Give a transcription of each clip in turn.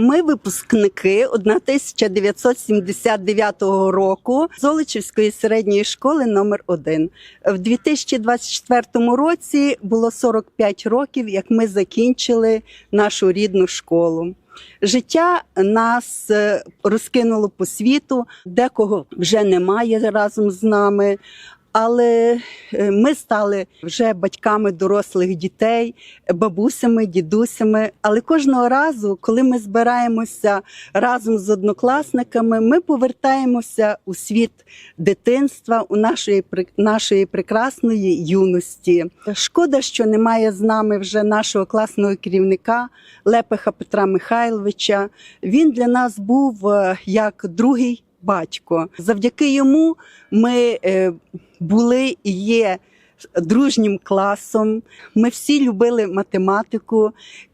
Ми випускники 1979 року Золочівської середньої школи номер 1 В 2024 році було 45 років, як ми закінчили нашу рідну школу. Життя нас е, розкинуло по світу, декого вже немає разом з нами. Але е, ми стали вже батьками дорослих дітей, бабусями, дідусями. Але кожного разу, коли ми збираємося разом з однокласниками, ми повертаємося у світ дитинства, у нашої нашої прекрасної юності. Шкода, що немає з нами вже нашого класного керівника Лепеха Петра Михайловича. Він для нас був е, як другий батько. Завдяки йому ми е, були і є дружнім класом. Ми всі любили математику,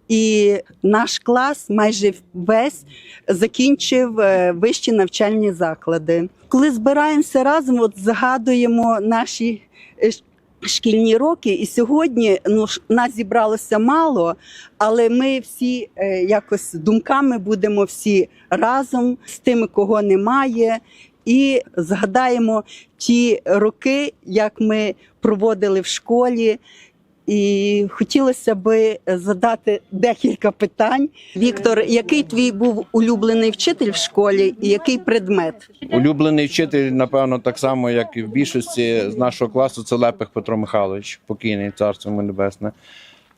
і наш клас майже весь закінчив е, вищі навчальні заклади. Коли збираємося разом, от згадуємо наші. е, Шкільні роки, і сьогодні ну нас зібралося мало, але ми всі е, якось думками будемо всі разом з тими, кого немає, і згадаємо ті роки, як ми проводили в школі. І хотілося би задати декілька питань. Віктор, який твій був улюблений вчитель в школі і який предмет? Улюблений вчитель, напевно, так само, як і в більшості з нашого класу, це Лепих Петро Михайлович, покійний царство небесне.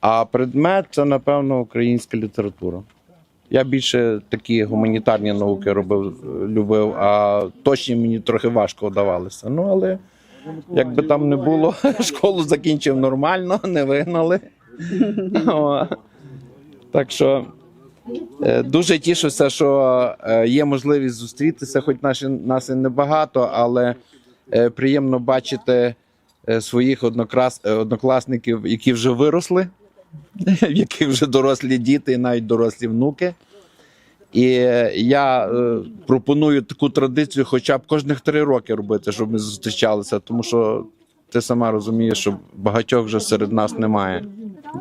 А предмет це, напевно, українська література. Я більше такі гуманітарні науки робив, любив, а точні мені трохи важко давалися. Ну, але як би там не було, школу закінчив нормально, не вигнали. Так що Е, Дуже тішуся, що е, є можливість зустрітися, хоч наші нас і небагато, але е, приємно бачити своїх однокласників, які вже виросли, в яких вже дорослі діти і навіть дорослі внуки. І я е, пропоную таку традицію, хоча б кожних три роки робити, щоб ми зустрічалися, тому що ти сама розумієш, що багатьох вже серед нас немає.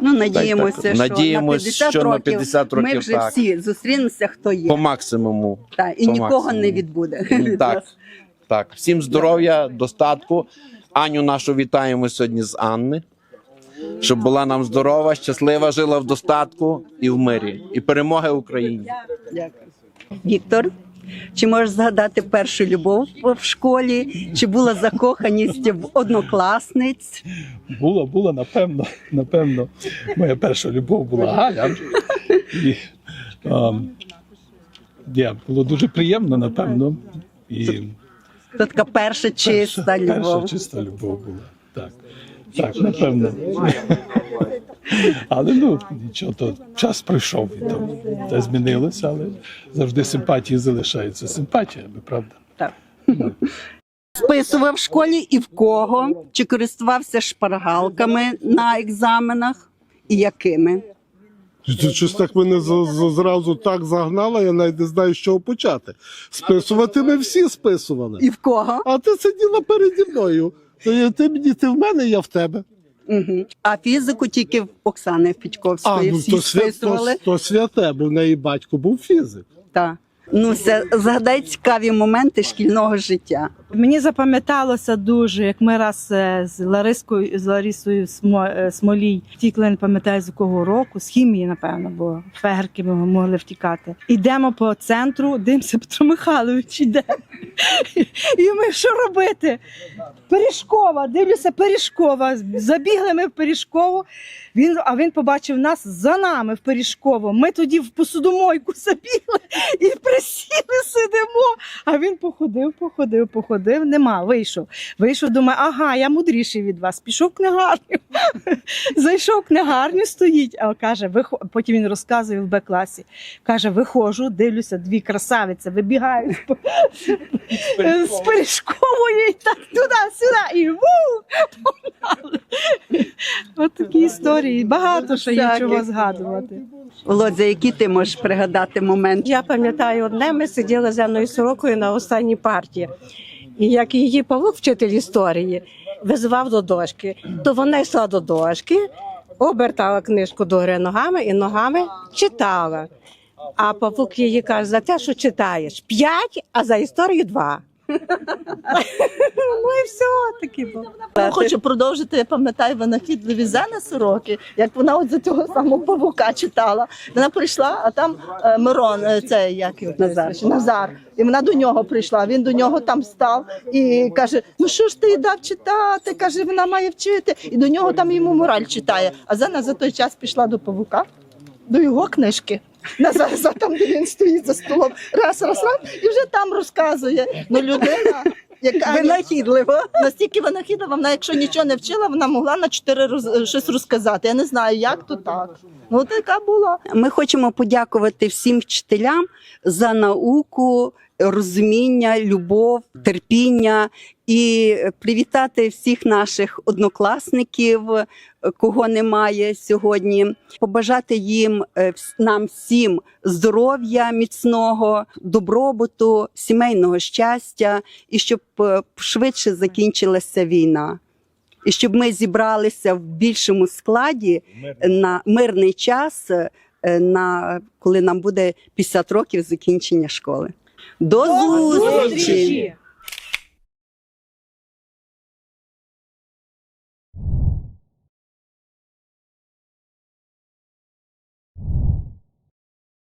Ну надіємося, так. що Надіємось, на 50 що на років ми вже так. всі зустрінемося, хто є. По максимуму. Та, і по нікого максимуму. не відбуде. Від Так, нас. так. Всім здоров'я, достатку. Аню нашу вітаємо сьогодні з Анни. Щоб була нам здорова, щаслива, жила в достатку і в мирі. І перемоги Україні. Віктор, чи можеш згадати першу любов в школі? Чи була закоханість в однокласниць? Була, була, напевно, напевно. Моя перша любов була Галя. І, ем, я, було дуже приємно, напевно. І Це така перша чиста перша, любов. перша чиста любов була. Так, так, напевно. Але ну нічого, то час пройшов і то, те змінилося, але завжди симпатії залишаються симпатіями, правда? Так. Списував в школі і в кого? Чи користувався шпаргалками на екзаменах? І якими? Це щось так мене зразу так загнало, я навіть не знаю, з чого почати. Списувати ми всі списували. І в кого? А ти сиділа переді мною. То я- Ти мені, ти в мене, я в тебе. Угу. А фізику тільки в Оксани Федьковської А, ну всі то, свя, то, то святе, бо в неї батько був фізик. Так. Ну, ся- згадай цікаві моменти шкільного життя. Мені запам'яталося дуже, як ми раз е, з Ларискою з Ларісою е, Смолій втікли, не пам'ятаю з якого року, з хімії, напевно, бо фегерки ми могли втікати. Ідемо по центру, дивимося, Петро Михайлович іде. І ми що робити? Пиріжкова, дивлюся, Пиріжкова. Забігли ми в Пиріжкову. Він, а він побачив нас за нами в Пиріжкову. Ми тоді в посудомойку забігли і присіли, сидимо. А він походив, походив, походив, нема, вийшов. Вийшов, думає, ага, я мудріший від вас. Пішов в книгарню. Зайшов в книгарню, стоїть. А каже, вихо... потім він розказує в Б-класі. Каже, виходжу, дивлюся, дві красавиці вибігають з, Пиріжкової так туди-сюди. І ву! Погнали. От такі історії. Багато що є чого згадувати. Володя, які ти можеш пригадати моменти? Я пам'ятаю одне, ми сиділи з Анною Сорокою на останній партії. І як її Павло, вчитель історії, визивав до дошки, то вона йшла до дошки, обертала книжку догори ногами і ногами читала. А Павлук її каже, за те, що читаєш п'ять, а за історію два. Ну і все, таки було. Хочу продовжити, я пам'ятаю винахідливі Зени Сороки, як вона от за цього самого павука читала. Вона прийшла, а там е, Мирон, е, цей як його Назар. Назар. Назар. І вона до нього прийшла. Він до нього там став і каже: Ну що ж ти їй дав читати? каже, вона має вчити. І до нього там йому мораль читає. А Зена за той час пішла до павука, до його книжки. Назар за там, де він стоїть за столом, раз, раз, раз, і вже там розказує. Ну, людина, яка винахідлива. настільки винахідлива, вона, якщо нічого не вчила, вона могла на чотири роз... щось розказати. Я не знаю, як то так. Ну, така була. Ми хочемо подякувати всім вчителям за науку, розуміння, любов, терпіння і привітати всіх наших однокласників, кого немає сьогодні. Побажати їм е, нам всім здоров'я міцного, добробуту, сімейного щастя, і щоб е, швидше закінчилася війна. І щоб ми зібралися в більшому складі на мирний час, е, на коли нам буде 50 років закінчення школи. До, зустрічі!